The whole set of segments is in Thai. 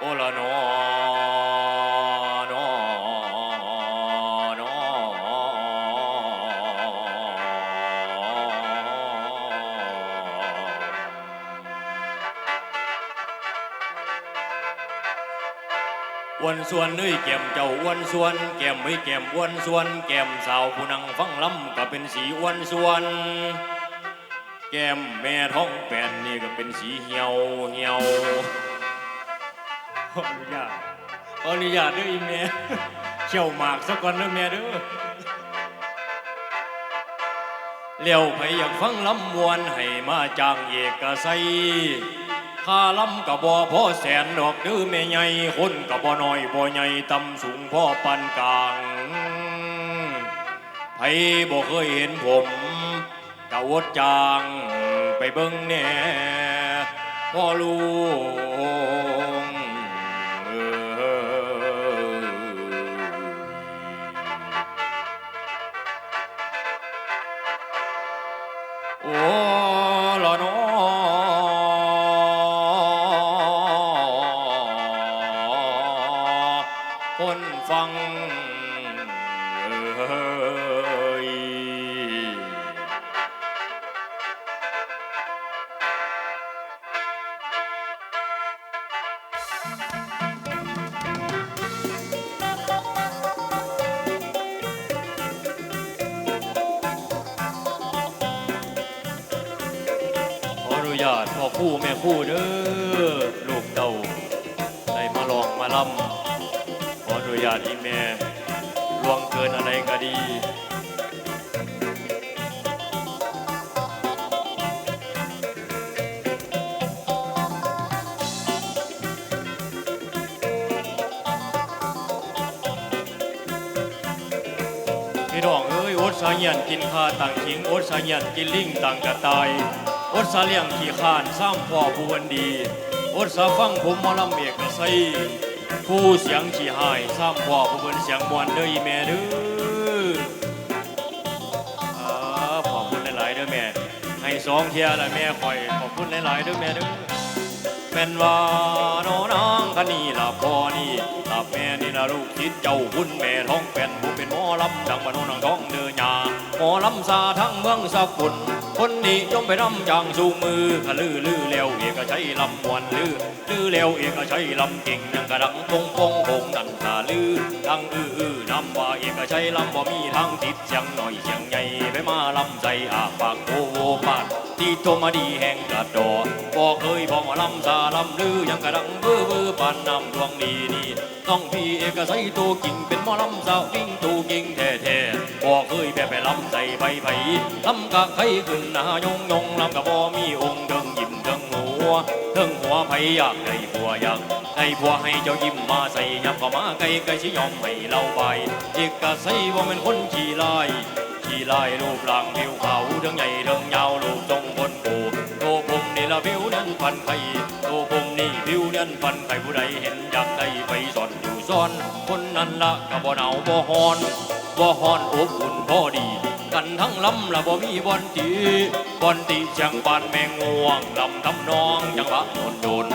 โอละนอนอนวันส่วนเอ้ยแก้มเจ้าวันส่วนแก้มไม่แก้มวันส่วนแก้มสาวผู้นั่งฟังลำก็เป็นสีวันส่วนแก้มแม่ท้องแป้นนี่ก็เป็นสีเหี่ยวเหี่ยว อนุญาตขออนุญาตเด้วยอีแม่เขี่ยวหมากสักก่อนเด้อแม่เด้อเลี้ยวไผอยากฟังลำมวนให้มาจ้างเอกไสยค่าลำกะบ่พ่อแสนดอกเด้อแม่ใหญ่คนกะบ่น้อยบ่ใหญ่ต่ำสูงพ่อปานกลางไผบ่เคยเห็นผมกะวดจางไปเบิ่งแน่พ่อลุ คู่แม่คู่เด้อลูกเต่าได้มาลองมาลำขออนุญาตอีแม่ลวงเกินอะไรก็ดีพี่น้องเอ้ยอดสาเหียนกินข้าต่างขิงอดสาเหียนกินลิงต่างกระตาย อดสาเลี้ยงขี่ขานซ้ำพ่อผู้วันดีอดสาฟังผมมอลำเอกไซผู้เสียงขี่หายซ้ำพ่อผู้เป็นเสียงมวนเด้อแม่เด้ออ่าขอบคุณหลายๆเด้อแม่ให้สองเทียละแม่คอยขอบคุณหลายๆเด้อแม่เด้อ แม่นว่าน้องนางกันนี่ละพ่อนี่ละแม่นี่ละลูกคิดเจ้าคุณแม่ท้องเป็นผู้เป็นหมอลำดังบ้าโนนางท้องเดือยาหมอลำซาทั้งเมืองสกุลคนนี้จมไปนำจางสูมือขลือลือแล้วเอกชัยลำมวนลือลือแล้วเอกชัยลำเก่งยังกระดังปงปงโงนั่นขาลือดังอื้ออื้อนำว่าเอกชัยลำบ่มีทางติดเสียงหน่อยเสียงใหญ่ไปมาลำใจอาปากโอโวปาด ที่โทมาดีแห่งกระดอบอกเคยบอกว่าลำซาลำลือยังกระดังเบ้อเบ้อปานนำดวงดีนี่ต้องพี่เอกใสตัวกิ่งเป็นหมอลำสาววิ่งตัวกิ่งแท้แท้ๆบอกเคยแบบไปลำใจไปไผลำกะไข่ขึ้นหน้ายงยงลำกะบ่มีองค์เดิงยิ้มเดิงหัวเดิงหัวไผอยากได้ผัวอยากได้ผัวให้เจ้ายิ้มมาใส่ยับเข้ามาใกล้ใกล้สิยอมให้เราไปเอกใสว่าเป็นคนขี้ลายขี่ไล่รูปร่างผิวขาวเรื่องใหญ่เรื่องยาวรูปทรง ละผิวนั้นพันไข่โตผมนี่ผิวนั้นพันไข่ผู้ใดเห็นอยากได้ไปซ่อนอยู่ซ่อน คนนั้นละก็บ่หนาวบ่ฮอนบ่ฮอนอบอุ่นพอดี กันทั้งลำละบ่มีบอนตีบอนตีเชียงบานแมงง่วงลำทำนองจังหวะโดนโดน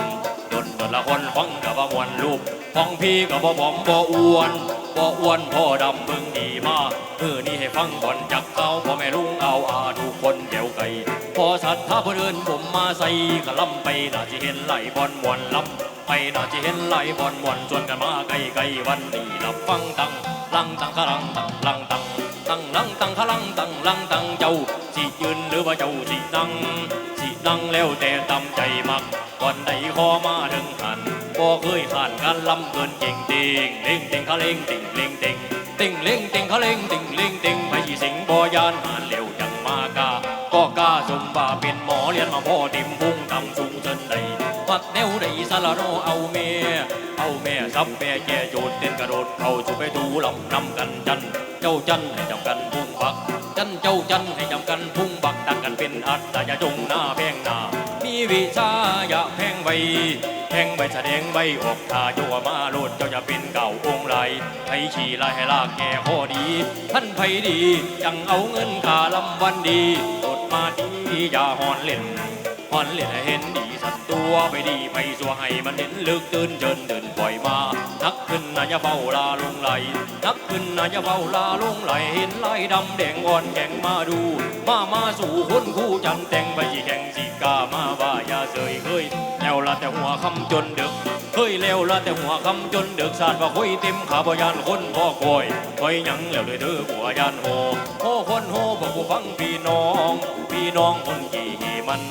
โดนโดนละคนฟังกับว่มวนรูปฟังพี่กับบ่ผอมบ่อ้วนบ่อ้วนพ่อดำเบิ่งดีมาเออนี่ให้ฟังก่อนจักเอาพ่อแม่ลุงเอาอาทุกคนแถวไก่ พอสัตว์ถ้าเพื่นเอินผมมาใส่กะลำไปน่าจะเห็นไหลบอลมวนลำไปน่าจะเห็นไหลบอลมวนส่วนกันมาไกลไกลวันนี้รับฟังตังลังตังขะลังตังลังตังตังลังตังขะลังตังลังตังเจ้าสิยืนหรือว่าเจ้าสินั่งสินั่งแล้วแต่ตามใจมักก่อนใดขอมาถึงหันบ่เคยผ่านการลำเกินเก่งเติงเล่งเต็งเขาเล่งเต็งเล่งเต็งเต็งเล่งเต็งเขาเล่งเต็งเล่งเต็งไปสิสิงบ่ยานหานเร็วจังมากา ก็กล้าสมบ่าเป็นหมอเรียนมาพ่อติมพุ่งทำสูงจนใดมักแนวใดสารโนเอาเมียเอาแม่ซับแม่แก่โจดเต้นกระโดดเข้าจุไปดูลำนำกันจัน เจ้าจันให้จำกันพุ่งบัก จันเจ้าจันให้จำกันพุ่งบักดังกันเป็นอัตตาอย่าจงหน้าแพงหน้า วิชาอย่าแพงไว้แพงไว้แสดงไว้ออกทาโยมาโลดเจ้าจะเป็นเก่าองค์ไรให้ขี่ลายให้ลากแก่ข้อดีท่านไผดีจังเอาเงินค่าลำวันดีโดดมาดีอย่าหอนเล่นหมันเล่นให้เห็นดีสัตัวไปดีไปสัวให้มันเห็นลึกตื่นเจินเดินปล่อยมานักขึ้นนะอย่าเฝ้าลาลงไหลนักขึ้นนะอย่าเฝ้าลาลงไหลเห็นไหลดำแดงอ่อนแข่งมาดู มามาสู่คนคู่จันแต่งไปสิแข่งสิกามาว่าอย่าเสยเคยแล้วละแต่หัวคำจนดึกเฮ้ยแล้วละแต่หัวคำจนดึกสาดว่าคุยเต็มขาบยานคนพ่อคอยคอยยังแล้วเลยเด้อหัวยานโหโหคนโหบอกกูฟังพี่น้อง พี่น้องคนกี่มัน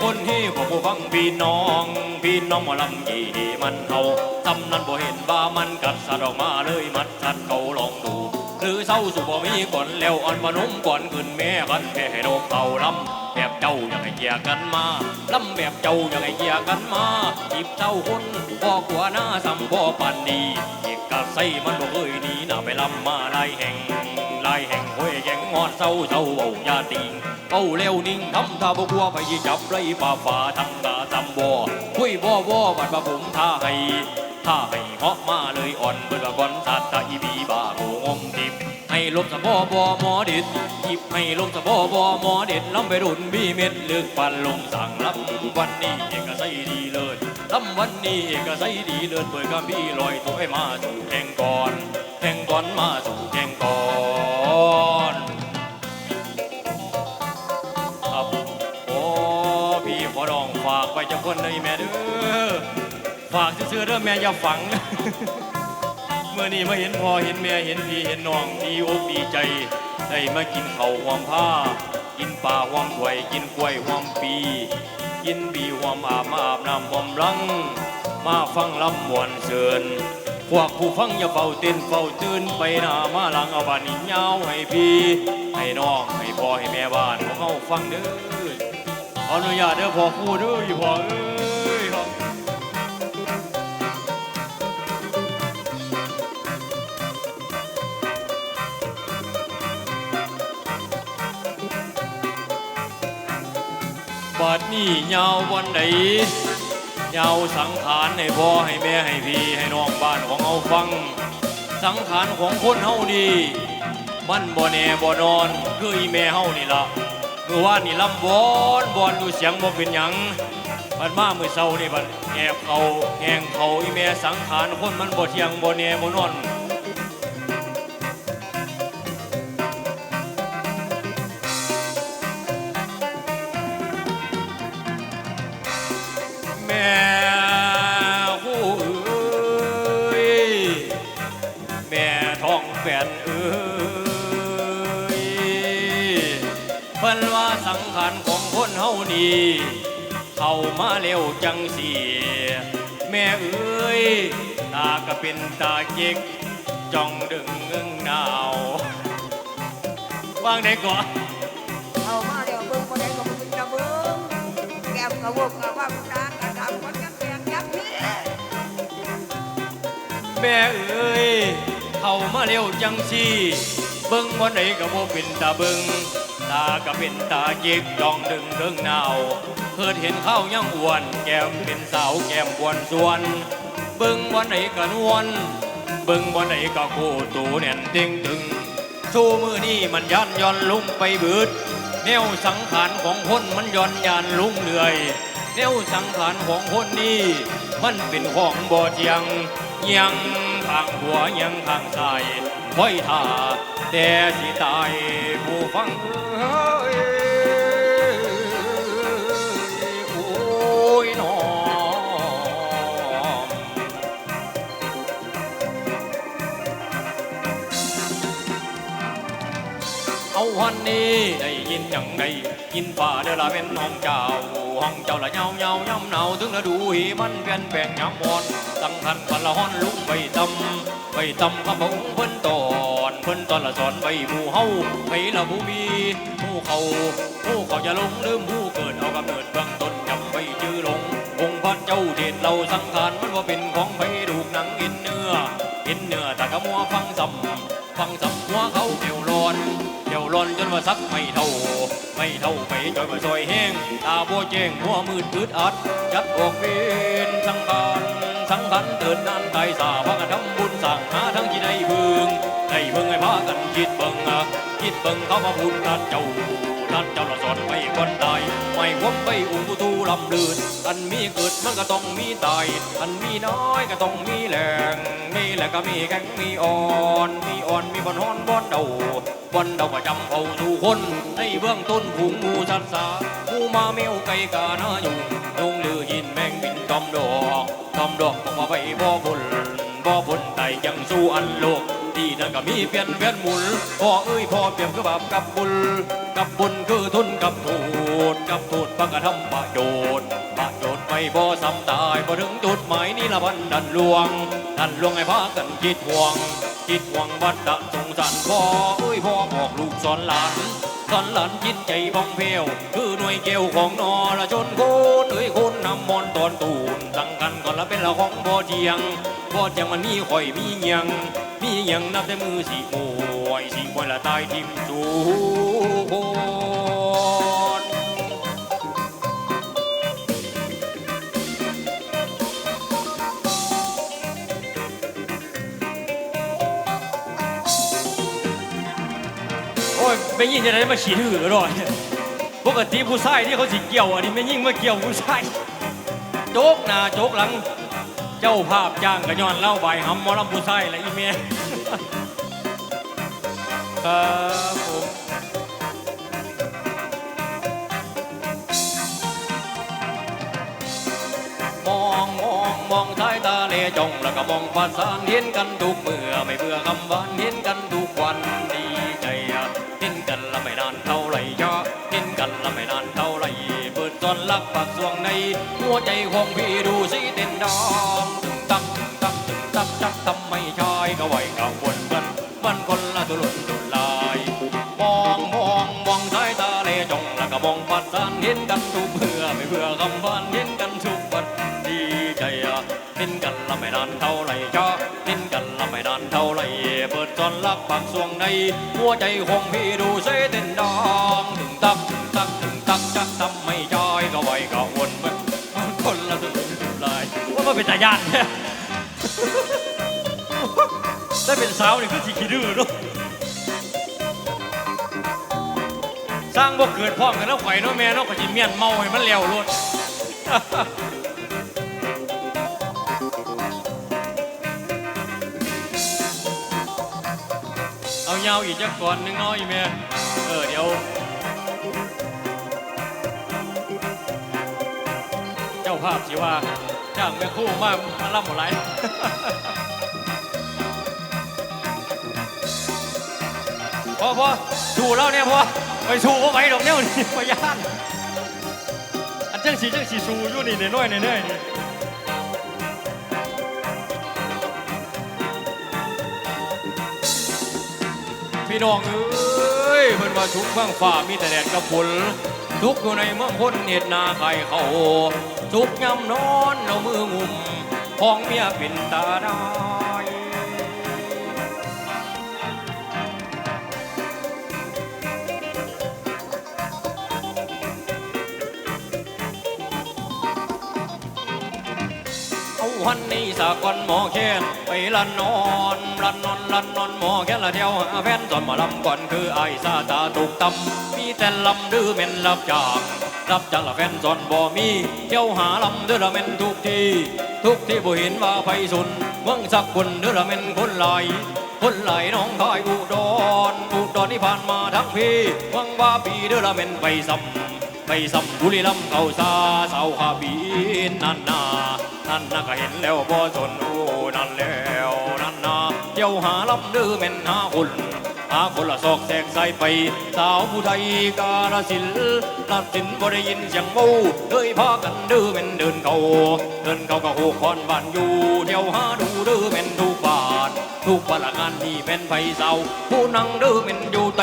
คนเฮ้บอกกูฟังพี่น้อง พี่น้องหมอลำยี่มันเฮาตำนั้นบ่เห็นว่ามันกัดสัตว์ออกมาเลยมัดสัตว์เขาลองดู หรือเศร้าสุบ่มีก่อนแล้วอ่อนมานุ่มก่อนขึ้นแม่กันแค่ให้นกเขาลำแบบเจ้าอยากให้เกียกันมาลำแบบเจ้าอยากให้เกียกันมาจีบเจ้าคนพ่อกลัวหน้าซ้ำพ่อปันดีอีกกะใส่มันบ่เคยหนีหน้าไปลำมาลายแห่ง แห่งห้วยแห่งงอนเศร้าเศร้าเบายาติงเป้าเร็วนิ่งทำท่าบกัวไปจับไรป่าฝ่าทั้งตาตำบ่คุยบ่บ่บัดมาผมท่าให้ท่าให้เหาะมาเลยอ่อนเบิดว่ก่อนสัตตาอีบีบาโงงมทิพให้ลบสะบอบอหมอเด็ดหยิบให้ลบสะบอบอหมอเด็ดลำไปรุนบีเม็ดเลือกปันลงสั่งลำวันนี้เอกใส่ดีเลยลำวันนี้เอกใส่ดีเลิศเปิดกำพี่ลอยตัวให้มาสู่แข่งก่อนแข่งก่อนมาสู่แข่งก่อน ครับโอ้พี่ขอร้องฝากไปเจ้าคนเลยแม่เด้อฝากซื่อๆเด้อแม่อย่าฝัง เมื่อนี้มาเห็นพ่อเห็นแม่เห็นพี่เห็นน้องดีอกดีใจ ได้มากินเข้าวหอมผ้า กินปลาหอมถวยกินกล้วยหอมปี กินบีหอมอาบมาอาบน้ำหอมรัง มาฟังลำมวนเสิน พวกผู้ฟังอย่าเฝ้าเต้นเฝ้าตื่นไปหน้ามาหลังเอาบานนี้ยาวให้พี่ให้น้องให้พ่อให้แม่บ้านของเขาฟังเด้อขออนุญาตเด้อพ่อครูเด้ออยู่พ่อเอ้ยครับบาดนี้ยาววันไหน ยาวสังขารให้พ่อให้แม่ให้พี่ให้น้องบ้านของเอาฟัง สังขารของคนเฮาดีมันบ่แน่บ่นอนคืออีแม่เฮานี่ล่ะเมื่อวานนี่ลำบอนบอนดูเสียงบ่เป็นหยังบัดมามื้อเช้านี่บัดแอบเขาแหงเขาอีแม่สังขารคนมันบ่เที่ยงบ่แน่บ่นอน เข้ามาเร็วจังสีแม่เอ้ย ตาก็เป็นตาเจ็กจ้องดึงเงึงหนาวว่างได้ก่อนเอามาเดี๋ยวเบิ่งคนใดก็บ่เป็นตาเบิ่งแก้มกระวกกระว่างตากระดำคนกันแตกยักพี่แม่เอ้ยเข้ามาเร็วจังสิเบิ่งวันไหนก็บ่เป็นตาเบิ่ง ตาก็เป็นตาเจกดองดึงเดิงหนาวเพิดเห็นเข้ายังอ้วน แก้มเป็นสาวแก้มบวนส่วน เบิ่งวันไหนก็นวลเบิ่งวันไหนก็โคตูแน่นเต็งตึงชูมือนี่มันยันย่อนลุงไปบิดแนวสังขารของคนมันย่อนยานลุงเหนื่อยแนวสังขารของคนนี้ มันเป็นของบ่เทียงยังข้างหัวยังข้างซ้ายไว้ท่าแต่สิ ตายผู้ฟังเอ้ยโอ้ยน้อมเอาวันนี้ได้ยินอย่างไรยินฝ่าเดอละเป็นห้ องเจ้าห้องเจ้าละเงาเงาย่ำหนาวถึงละดูหีมันเปลี่ยนแปลงยามมอนตั้งคันพันต้อนลุงไปตำไปตำกับพระองเพิ่นตอนเพิ่นตอนละสอนไปหมู่เฮาไปละผู้มีผู้เขาผู้เขาจะลงลืมผู้เกิดเอากำเนิดเบื้องต้นจำไปจื้อลงองค์พระเจ้าเทศเราสังขารมันว่าเป็นของไผดูกหนังกินเนื้อกินเนื้อแตะกะมัวฟังซ้ำฟังซ้ำหัวเขาเอวร้อนเอเดี๋ยวร้อนจนว่าสักไม่เท่า ไม่เท่าไปจอยมาซอยแห้งตาบัวแจ้งหัวมืดอึดอัด จัดออกเป็นสังขารสังขารเตือนนานกายสาพากันทำบุญสั่งหาทั้งที่ได้เพึงได้เพึงให้พากันคิดเบิ่งอะคิดเบิ่งเขามาพูดนัดเจ้านัดเจ้าละสอนไปคนตายไม่วมไปอุ้มตูลำลืนอันมีเกิดมันก็ต้องมีตายอันมีน้อยก็ต้องมีแหลงมีแหลงก็มีแข็งมีอ่อน มีอ่อนมีบอนฮอนบอนเดา บอนเดาก็จำเอาสู่คน ในเบื้องต้นผูงงูสัตสาผูมาเมวไก่กาหน้าอยู่ยงลือหินแมงบินตอมดอกตอมดอกบอกมาไปบ่บุญบ่บุญไต่ยังสู้อันโลกที่นั่นก็มีเปลี่ยนเวียนหมุนพ่อเอ้ยพ่อเปรียบคือบาปกับบุญกับบุญคือทุนกับโทษกับโทษปังกระทำประโยชน์ บ่ซ้ำตายบ่ถึงจุดหมายนี่ละวันดันลวง ดันลวงให้พากันคิดห่วง คิดห่วงบัดดะสงสารพ่อเอ้ยพ่อบอกลูกสอนหลานสอนหลานจิตใจบ้องเพลวคือหน่วยเกลียวของนอละชนโคนเอ้ยโคนนำมอนตอนตูนสังกันก่อนละเป็นละของบ่เจียงบ่เจียงมันมีข่อยมีเงียง มีเงียงนับแต่มือสี่โอยสีมวยละตายทิมสูโค ไม่ยิ่งจะได้มาฉีดหือหรอยปกติผู้ชายที่เขาสิเกี่ยวอันนี้ไม่ยิ่งมาเกี่ยวผู้ชายโจกหน้าโจกหลัง เจ้าภาพจ้างกระยอนเล่าใบหำมอลำผู้ชายและอีเมียครับผมมองมองมองสายตาเลจงแล้วก็มองประสานเห็นกันทุกเมื่อไม่เบื่อคำหวานเห็นกันทุกวันดี ละไม่นานเท่าไรเปิดตอนรักปากสวงใน หัวใจของพี่ดูสิเต้นดังตึงตักตึงตักตึงตักจักทำไมชายก็ไหวกังวลกันมันคนละตุลุนตุลายมองมองมองสายตาเลจงแล้วก็มองปัดสานเห็นกันทุกเพื่อไม่เพื่อคำบ้านเห็นกันทุกวันดีใจอะเห็นกันละไม่นานเท่าไรจ้าเห็นกันละไม่นานเท่าไรเปิดจอนลักปากสวงใน หัวใจของพี่ดูเสยเต้นดังตึงตักตึงตัก ญาติถ้าเป็นสาวนี่ก็สิขี้ดื้อเนาะสร้างบ่เกิดพร้อมกันแล้วไข่เนาะแม่เนาะก็สิเมียนเมาให้มันแล้วโลดเอายาวอีกจักก่อนหนึงน้อยแม่เออเดี๋ยวเจ้าภาพสิว่า จ้างแม่คู่มามาล่ำหมดไรพอพอชูแล้วเนี่ยพอไปชูก็ไหวดอกเนี่ยนี่พยานอันจังสีจังสีชูอยู่นี่เน้อยๆน้อยนี่พี่น้องเอ้ยเพิ่นว่าทุกข้างฟ้ามีแต่แดดกับฝนทุกอยู่ในเมืองคนเหตุนาใครเขา ทุกย่ำนอนเอามืองุมพ้องเมียเป็นตาได้เอาวันนี้สากลหมอแค้นไปลันนอนลันนอนลันนอนหมอแค้นละเที่ยวหาแฟนตอนมาลำก่อนคือไอ้ซาตาตุกตำมีแต่ลำดื้อเม่นรับจาก รับจากละแฟนตอนบ่มีเที่ยวหาลำเดือละเมนทุกทีทุกที่บ่เห็นว่าไฟสุนเมืองสักคนเดือละเมนคนไหลายคนไหลายน้องคายอุดรอุดรที่ผ่านมาทั้งพี่หวังว่าปีเดือละเมนไปซ้ำไปสัมบุรีลำเก่าซาเสาขาบีนนั่นนานั่นนาก็เห็นแล้วบ่สนโอ้นั่นแล้วนั่นนาเดี๋ยวหาลำเดื้อแม่นหาคน หาคนละซอกแซกใส่ไป สาวผู้ไทยกาลสินธุ์ลาสินบ่ได้ยินเสียงเมาเลยพากันดื้อแม่นเดินเขาเดินเขาก็โหคอนบ้านอยู่ เดี๋ยวหาดูดื้อแม่นทุกบานทุกบ้านละงานนี่แม่นไผเศร้าผู้นั่งดื้อแม่นอยู่ไต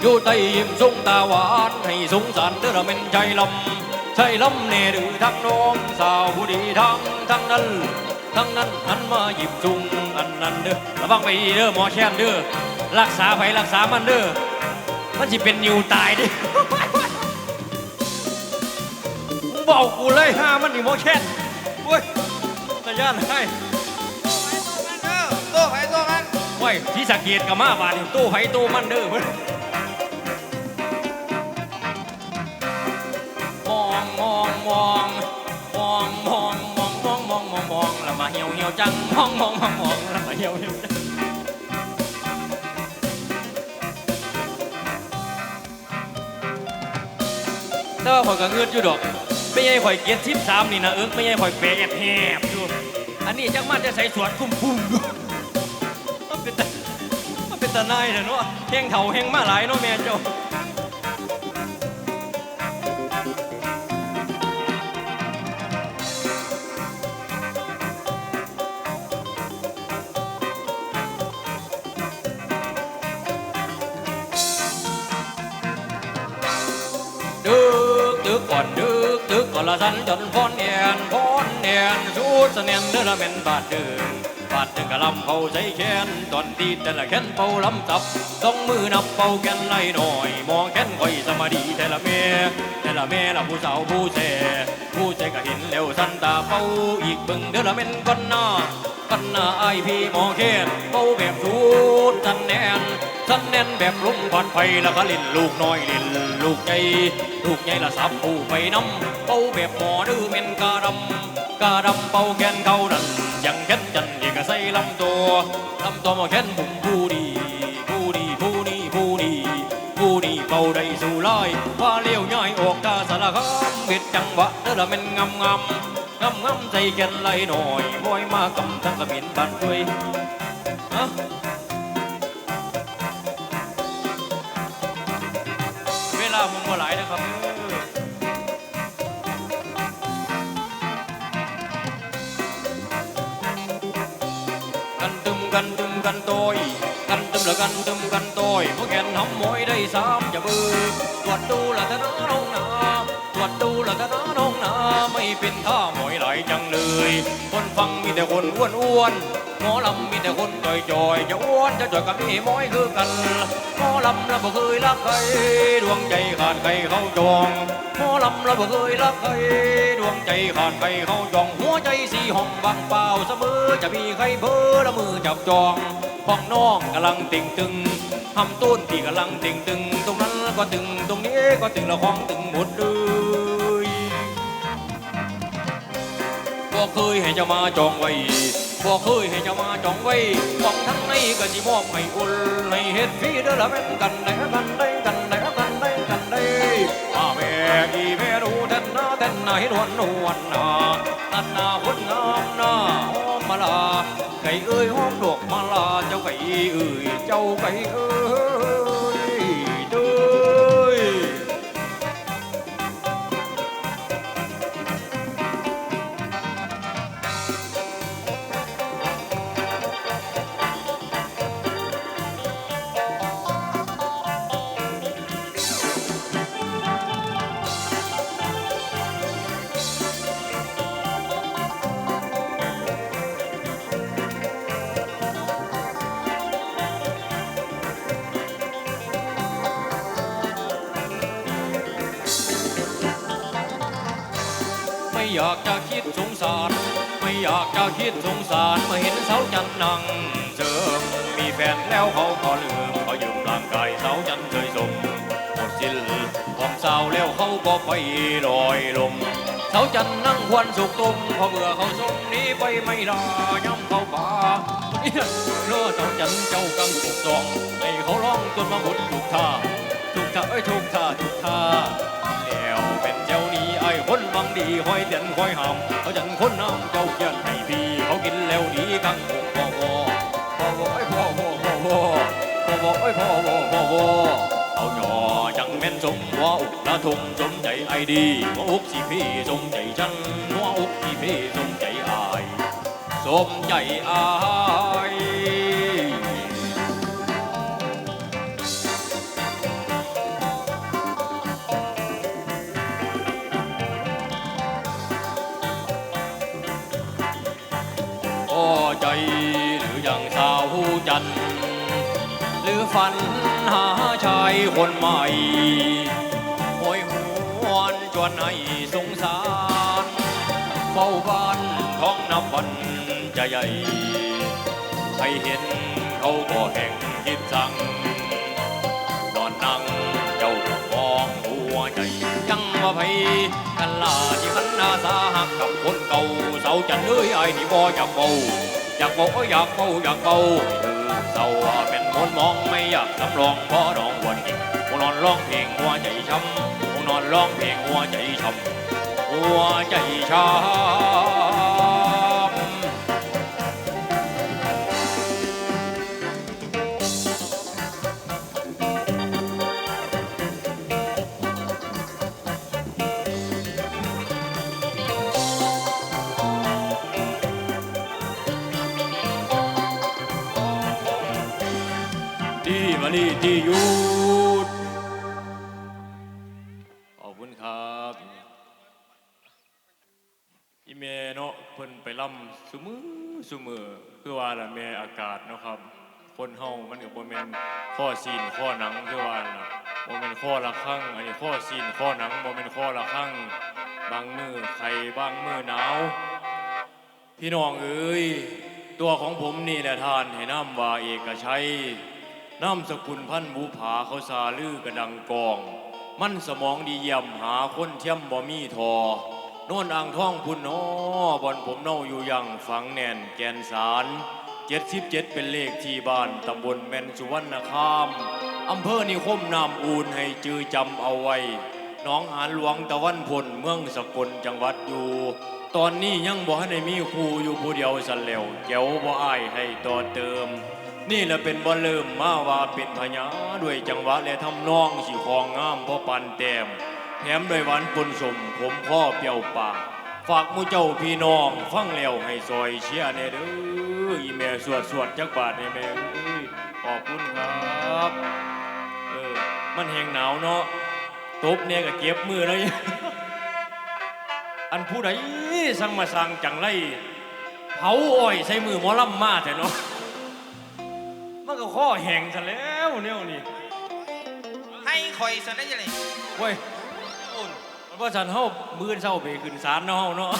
อยู่ใต้ยิ้มสูงตาหวานให้สงสารเด้อเป็นใจลำใจลำเนดือทั้งน้องสาวผู้ดีทั้งทั้งนั้นทั้งนั้นหันมาหยิบจุงอันนั้นเด้อระวังไปเด้อหมอแช่นเด้อ รักษาไปรักษามันเด้อมันสิเป็นนิวตายดิมึงบอกกูเลยห้ามันนี่โมแค่นโอ้ยตะย่านให้ตัวไผ่ตัวมันโอ้ยที่สักเกียรกับมาบาดนี่ตู้ไผตู้มันเด้อเพิ่นมองมองมองมองมองมองมองมองมองมองแล้วมาเหี่ยวเหี่ยวจังมองมองมองมองแล้วมาเหี่ยวเหี่ยวจัง แต่ว่าข่อยก็เงือดอยู่ดอก ไม่ใช่ข่อยเกียรติทิพสามนี่นะเอิ๊กไม่ใช่ข่อยแปรแอบแหบอยู่ อันนี้จังมันจะใส่สวดคุ้มพุ่มอยู่มันเป็นตามันเป็นตานายเนาะแห้งเถาแห้งมาหลายเนาะแม่เจ้า ก่อนดึกดึกก่อนละสันจนพ้อนเนียนพ้อนเนียนสูดเสนียนเดือละเป็นบาทเดิมบาทหนึ่งกะลำเป่าใส่แขนตอนตีแต่ละแขนเป่าลำจับต้องมือนับเป่าแขนไล่หน่อย มองแขนคอยสมาดีแต่ละเมียแต่ละเมียละผู้สาวผู้แช่ผู้แช่ก็เห็นแล้วสันตาเป่าอีกเบึงเดือละเป็นก้อนหน้าก้อนหน้าไอพี่มองแค้นเป่าแบบสูดสันแนน สันแน่นแบบลุ่มควันไฟแล้วก็ลินลูกน้อยลินลูกใหญ่ลูกใหญ่ละสับผู้ไปน้ำเป่าแบบหมอดื้อเม็นกาดำกาดำเป่าแกนเขานั่นยังแค้นจันเอกใส่ลำตัวลำตัวมาแค้นบุ่มผู้ดีผู้ดีผู้นี้ผู้ดีผู้ดีเป่าได้สู่ลอยว่าเลี้ยวย่อยออกตาสารคามเบ็ดจังหวะเด้อละเป็นงำงำงำงำใจแกนไหลหน่อยบ่อยมากำทั้งกระมินบันด้วย โตยพวกแกนทำมวยได้สามจะมือตรวจดูละทะนาน้องนาตรวจดูละทะนาน้องนาไม่เป็นท่ามวยไหลจังเลย คนฟังมีแต่คนอ้วนอ้วนหมอลำมีแต่คนจอยจอยจะอ้วนจะจอยกับมีมอยคือกันหมอลำเราบ่เคยรักใครดวงใจขาดใครเข้าจองหมอลำเราบ่เคยรักใครดวงใจขาดใครเข้าจองหัวใจสีห้องบางเปล่าเสมอจะมีใครเพ้อละมือจับจองห้องน้องกำลังติ่งตึง ทำต้นที่กำลังติ่งตึงตรงนั้นก็ตึงตรงนี้ก็ตึงละของตึงหมดเลยบ่เคยให้จะมาจองไว้บ่เคยให้จะมาจองไว้หวังทั้งในก็สิมอบให้อุ่นให้เฮ็ดฟรีเด้อละแม่นกันได้กันได้กันได้กันได้กันได้มาแม่อีแม่ดูแท่นนาแท่นหน้าให้นวลนวลนาตัดหน้าคนงามหน้าหอมมาลา cây ơi hót ruột mà là châu cây ơi châu cây ơi อยากจะคิดสงสาร ไม่อยากจะคิดสงสารมื่อเห็นเสาจันทร์นั่งเจิมมีแฟนแล้วเขาก็ลืมเขายืมร่างกายเสาจันทร์เคยสมหมดสิ้นของสาวแล้วเขาก็ไปลอยลมสาจันทร์นั่งควันสุกตุมพอเบื่อเขาส่งหนี้ไปไม่ได้ย้ำเขาป่านนี้เลือสาจันทร์เจ้ากังถูกจองให้เขาร้องจนมาหมดทุกท่าทุกท่าเอ้ยทุกท่าทุกท่าแล้วเป็นเจ้า คนบางดีคอยเตียนคอยห้ำเขาจันคนน้ำเจ้าเขียนให้พี่เขากินแล้วดีกังพ่อวอพ่อวอไอ้พ่อวอพ่อวอพ่อวอไอ้พ่อวอพ่อวอเอาหย่อจังแม่นสมหัวอกละทุ่มสมใจไอ้ดีหัวอกสิพี่สมใจฉันหัวอกสิพี่สมใจอายสมใจอาย ฝันหาชายคนใหม่โอยหวนจวนให้สงสาร เฝ้าบ้านท้องนับวันจะใหญ่ให้เห็นเขาก็แห่งคิดสั่งนอนนั่งเจ้าก็มองหัวใจจังว่าไผกันล่าที่มันนาสาหักกับคนเก่าเสาจันเอ้ยไอ้นี่บ่อยากเบาอยากบอกอยากเบาอยากเบา เศร้าเป็นคนมองไม่อยากสำรองเพราะร้องวันอีกคงนอนร้องเพลงหัวใจช้ำคงนอนร้องเพลงหัวใจช้ำหัวใจช้ำ นีที่ยุดขอบคุณครับอีเมเนาะเพิ่นไปล่ำสุมือสุมือคือว่าละแม่อากาศเนาะครับ คนเฮามันก็บ่แม่นข้อซีนข้อหนังคือว่าล่ะบ่แม่นข้อละครั้งอันนี้ข้อซีนข้อหนังบ่แม่นข้อละครั้งบางมือไข้บางมือหนาวพี่น้องเอ้ยตัวของผมนี่แหละท่านให้น้ำว่าเอกชัย น้ำสกุลพันธุ์บูผาเขาซาลือกระดังกอง มันสมองดีเยี่ยมหาคนเทียมบ่มีทอ โน่นอ่างท่องพุ่นน้อบอนผมเน่าอยู่ยังฝังแน่นแกนสารเจ็ดสิบเจ็ดเป็นเลขที่บ้านตำบลแมนสุวรรณคามอำเภอนิคมนามอูนให้จือจำเอาไว้น้องหานหลวงตะวันพลเมืองสกลจังหวัดอยู่ ตอนนี้ยังบ่ให้มีครูอยู่ผู้เดียวสันแล้วเจ้าบ่อายให้ต่อเติม นี่แหละเป็นบ่เริ่มมาว่าเป็นพญาด้วยจังหวะและทำนองสิของงามพ่อปันแต้มแถมด้วยหวานปนสมผมพ่อเปียวปากฝากมูเจ้าพี่น้องฟังแล้วให้ซอยเชียร์แน่เด้ออีแม่สวดสวดจักบาทให้แม่เอ้ยขอบคุณครับเออมันแหงหนาวเนาะตบเนี่ยก็เก็บมือเลยอันผู้ใดสั่งมาสั่งจังไรเผาอ้อยใส่มือหมอลำมาแต่เนาะ ข้อแห้งซะแล้วเนี่ยนี่ให้คอยสนะยังไงเว้ยอุ่นมันว่าสันเฮามือเศร้าไปขึ้นศาลเนาะเฮาเนาะ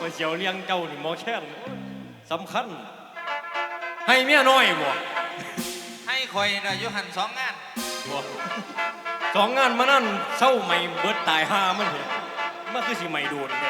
ว่าเสียวเลี้ยงเจ้านี่หมอแช่งสำคัญ ให้เมียน้อยบ่ให้คอยนะอยุหันสองงานบ่สองงานมานั่นเศร้าใหม่เบิดตายหามันเหรอมันคือสิใหม่โดนเนี่ย